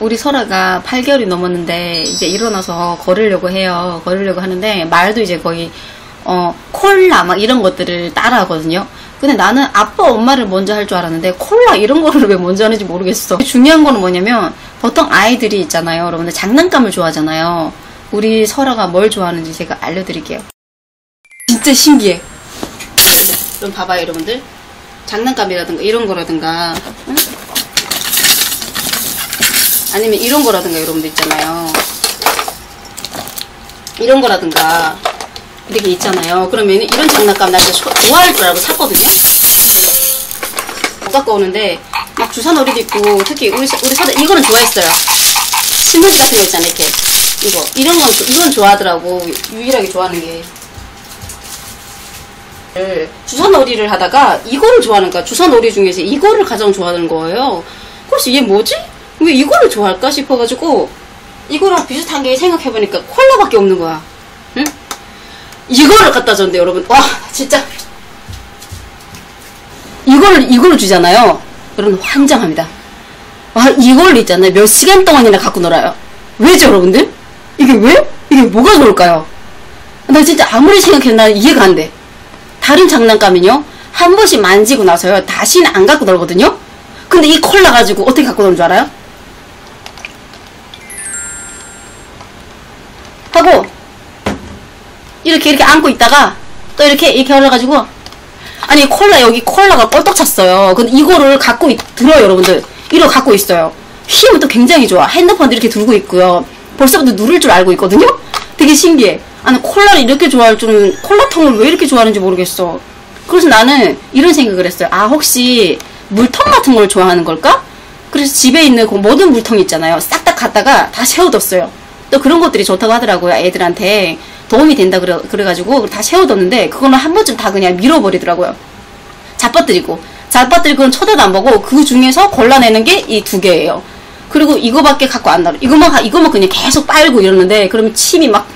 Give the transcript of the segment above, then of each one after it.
우리 설아가 8개월이 넘었는데 이제 일어나서 걸으려고 해요. 걸으려고 하는데 말도 이제 거의 어 콜라 막 이런 것들을 따라하거든요. 근데 나는 아빠 엄마를 먼저 할 줄 알았는데 콜라 이런 거를 왜 먼저 하는지 모르겠어. 중요한 거는 뭐냐면 보통 아이들이 있잖아요. 여러분들 장난감을 좋아하잖아요. 우리 설아가 뭘 좋아하는지 제가 알려드릴게요. 진짜 신기해. 그럼 봐봐요, 여러분들. 장난감이라든가 이런 거라든가 응? 아니면 이런 거라든가 여러분들 있잖아요. 이런 거라든가 이렇게 있잖아요. 그러면 이런 장난감 나 진짜 좋아할 줄 알고 샀거든요. 못 갖고 오는데 막 주사놀이도 있고 특히 우리 우리 사들 이거는 좋아했어요. 신문지 같은 거 있잖아요. 이렇게 이거 이런 건 이건 좋아하더라고 유일하게 좋아하는 게. 주사놀이를 하다가 이거를 좋아하는 거야. 주사놀이 중에서 이거를 가장 좋아하는 거예요. 그래서 얘 뭐지? 왜 이거를 좋아할까 싶어가지고 이거랑 비슷한 게 생각해보니까 콜라밖에 없는 거야. 응? 이거를 갖다 줬는데 여러분 와 진짜 이걸 이걸 주잖아요. 여러분 환장합니다. 와 이걸 있잖아요. 몇 시간 동안이나 갖고 놀아요. 왜죠 여러분들? 이게 왜? 이게 뭐가 좋을까요? 나 진짜 아무리 생각해도 나 이해가 안 돼. 다른 장난감은요 한 번씩 만지고 나서요 다시는 안 갖고 놀거든요. 근데 이 콜라 가지고 어떻게 갖고 노는 줄 알아요? 이렇게 이렇게 안고 있다가 또 이렇게 이렇게 올려가지고 아니 콜라 여기 콜라가 뻘떡 찼어요. 근데 이거를 갖고 있, 들어요 여러분들. 이거 갖고 있어요. 힘은 또 굉장히 좋아. 핸드폰도 이렇게 들고 있고요. 벌써부터 누를 줄 알고 있거든요. 되게 신기해. 아니 콜라를 이렇게 좋아할 줄은 콜라통을 왜 이렇게 좋아하는지 모르겠어. 그래서 나는 이런 생각을 했어요. 아 혹시 물통 같은 걸 좋아하는 걸까? 그래서 집에 있는 그 모든 물통 있잖아요. 싹 다 갖다가 다 세워뒀어요. 또 그런 것들이 좋다고 하더라고요. 애들한테 도움이 된다 그래, 그래가지고 다 세워뒀는데 그거는 한 번쯤 다 그냥 밀어버리더라고요. 잡아뜨리고 잡아뜨리고는 쳐다도 안 보고 그 중에서 골라내는 게 이 두 개예요. 그리고 이거밖에 갖고 안 나와. 이거만 이거만 그냥 계속 빨고 이러는데 그러면 침이 막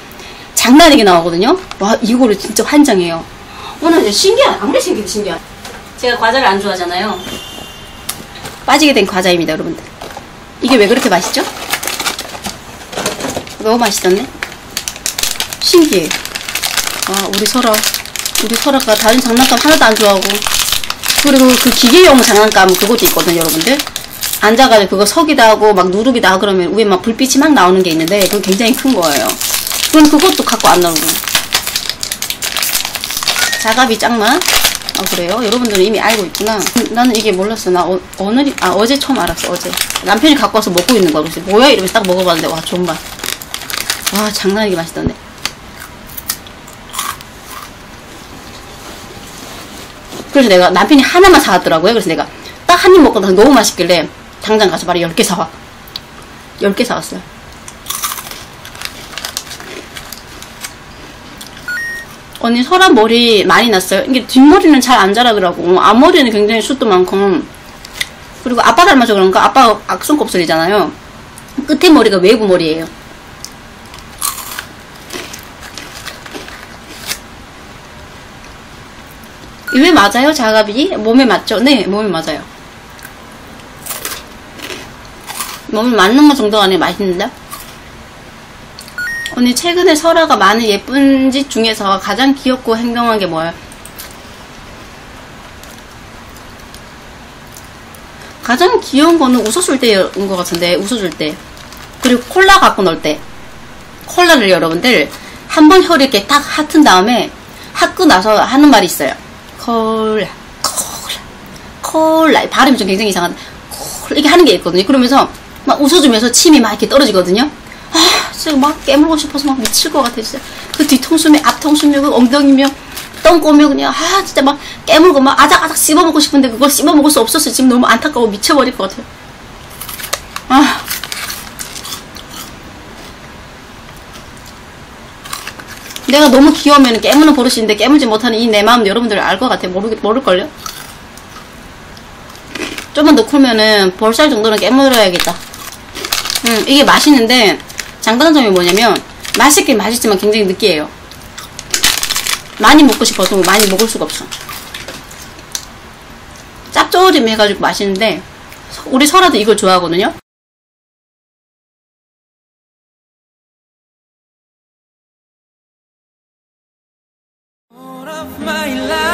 장난이게 나오거든요. 와 이거를 진짜 환장해요. 오늘 신기한 아무리 신기해도 신기한. 제가 과자를 안 좋아하잖아요. 빠지게 된 과자입니다, 여러분들. 이게 왜 그렇게 맛있죠? 너무 맛있었네. 신기해. 와, 우리 설아. 우리 설아가 다른 장난감 하나도 안 좋아하고. 그리고 그 기계용 장난감 그것도 있거든요, 여러분들. 앉아가지고 그거 서기도 하고 막 누르기도 하고 그러면 위에 막 불빛이 막 나오는 게 있는데 그거 굉장히 큰 거예요. 그럼 그것도 갖고 안 나오고. 자갑이 짱만. 아 그래요? 여러분들은 이미 알고 있구나. 나는 이게 몰랐어. 나 어, 오늘 아 어제 처음 알았어. 어제 남편이 갖고 와서 먹고 있는 거야. 그래서 뭐야 이러면서 딱 먹어봤는데 와 좋은 맛. 와 장난이게 맛있던데. 그래서 내가 남편이 하나만 사왔더라고요. 그래서 내가 딱 한 입 먹고 나서 너무 맛있길래 당장 가서 바로 10개 사와. 10개 사왔어요. 언니 설아 머리 많이 났어요. 이게 뒷머리는 잘 안 자라더라고. 앞머리는 굉장히 숱도 많고. 그리고 아빠 닮아서 그런가? 아빠 악성곱슬이잖아요. 끝에 머리가 외부 머리예요. 이게 맞아요? 자갑이? 몸에 맞죠? 네, 몸에 맞아요. 몸에 맞는 것 정도가 아니라 맛있는데? 언니 최근에 설아가 많은 예쁜 짓 중에서 가장 귀엽고 행동한 게 뭐예요? 가장 귀여운 거는 웃어줄 때인 것 같은데 웃어줄 때 그리고 콜라 갖고 놀 때 콜라를 여러분들 한 번 혀를 이렇게 딱 핫은 다음에 핫고 나서 하는 말이 있어요 콜라 콜라 콜라 발음이 좀 굉장히 이상한데 콜라 이렇게 하는 게 있거든요. 그러면서 막 웃어주면서 침이 막 이렇게 떨어지거든요. 아, 진짜 막 깨물고 싶어서 막 미칠 것 같아, 진짜. 그 뒤통수며, 앞통수며, 그 엉덩이며, 똥꼬며, 그냥, 아, 진짜 막 깨물고 막 아작아작 씹어먹고 싶은데 그걸 씹어먹을 수 없어서 지금 너무 안타까워 미쳐버릴 것 같아요. 내가 너무 귀여우면 깨무는 버릇인데 깨물지 못하는 이 내 마음 여러분들 알 것 같아. 모르, 모를걸요? 좀만 더 크면은 볼살 정도는 깨물어야겠다. 음, 이게 맛있는데, 장단점이 뭐냐면 맛있긴 맛있지만 굉장히 느끼해요. 많이 먹고 싶어도 많이 먹을 수가 없어. 짭조름 해가지고 맛있는데 우리 설아도 이걸 좋아하거든요. My life.